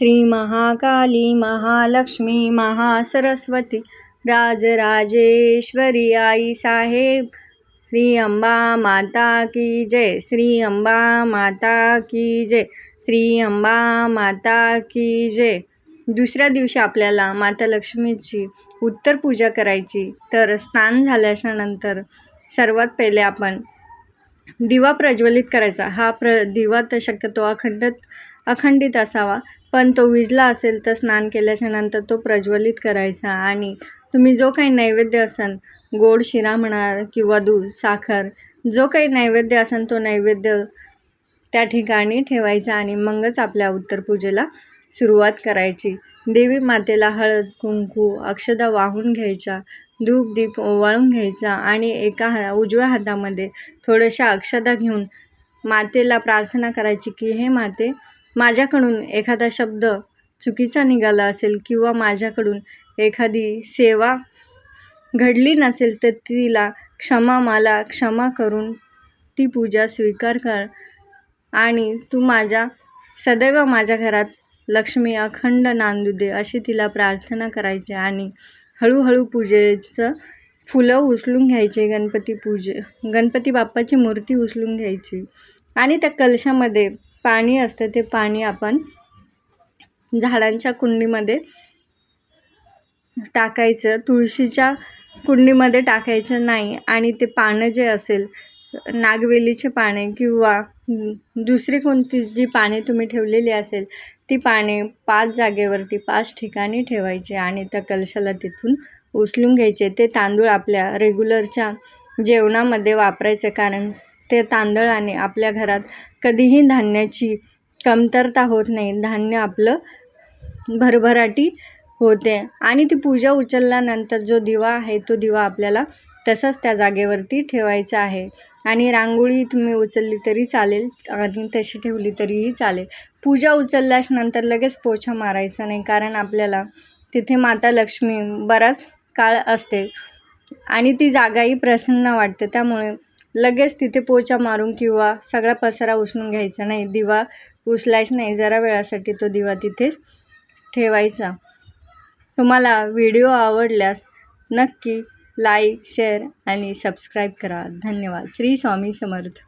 श्री महाकाली महालक्ष्मी महासरस्वती राजराजेश्वरी आई साहेब श्री अंबा माता की जय श्री अंबा माता की जय श्री अंबा माता की जय. दुसऱ्या दिवशी आपल्याला माता लक्ष्मीची उत्तर पूजा करायची. तर स्नान झाल्याच्यानंतर सर्वात पहिले आपण दिवा प्रज्वलित करायचा. हा प्र दिवा तर शक्यतो अखंडत अखंडित असावा. पण तो विजला असेल तर स्नान केल्याच्यानंतर तो प्रज्वलित करायचा. आणि तुम्ही जो काही नैवेद्य असन गोड शिरा म्हणा किंवा दूध साखर जो काही नैवेद्य असन तो नैवेद्य त्या ठिकाणी ठेवायचा आणि मगच आपल्या उत्तरपूजेला सुरुवात करायची. देवी मातेला हळद कुंकू अक्षदा वाहून घ्यायच्या धूप दीप ओवाळून घ्यायचा आणि एका हा उजव्या हातामध्ये थोड्याशा अक्षदा घेऊन मातेला प्रार्थना करायची की हे माते माझ्याकडून एखादा शब्द चुकीचा निघाला असेल किंवा माझ्याकडून एखादी सेवा घडली नसेल तर तिला क्षमा मला क्षमा करून ती पूजा स्वीकार कर आणि तू माझ्या सदैव माझ्या घरात लक्ष्मी अखंड नांदू दे अशी तिला प्रार्थना करायची आणि हळूहळू पूजेचं फुलं उचलून घ्यायचे गणपती पूजे गणपती बाप्पाची मूर्ती उचलून घ्यायची आणि त्या कलशामध्ये पाणी असतं ते पाणी आपण झाडांच्या कुंडीमध्ये टाकायचं तुळशीच्या कुंडीमध्ये टाकायचं नाही आणि ते पानं जे असेल नागवेलीचे पाने किंवा दुसरी कोणती जी पाने तुम्ही ठेवलेली असेल ती पाने पाच जागेवरती पाच ठिकाणी ठेवायचे आणि त्या कलशाला तिथून उचलून घ्यायचे. ते तांदूळ आपल्या रेग्युलरच्या जेवणामध्ये वापरायचं कारण ते तांदळाने आपल्या घरात कधीही धान्याची कमतरता होत नाही. धान्य आपलं भरभराटी होते. आणि ती पूजा उचलल्यानंतर जो दिवा आहे तो दिवा आपल्याला तसंच त्या जागेवरती ठेवायचा आहे. आणि रांगोळी तुम्ही उचलली तरी चालेल आणि तशी ठेवली तरीही चालेल. पूजा उचलल्यास नंतर लगेच पोछा मारायचा नाही कारण आपल्याला तिथे माता लक्ष्मी बराच काळ असते आणि ती जागाही प्रसन्न वाटते. त्यामुळे लगेच तिथे पोचा मारून किंवा सगळा पसारा उचलून घ्यायचा नाही. दिवा उचलायच नाही. जरा वेळासाठी तो दिवा तिथेच ठेवायचा. तुम्हाला व्हिडिओ आवडल्यास नक्की लाईक शेअर आणि सबस्क्राईब करा. धन्यवाद. श्री स्वामी समर्थ.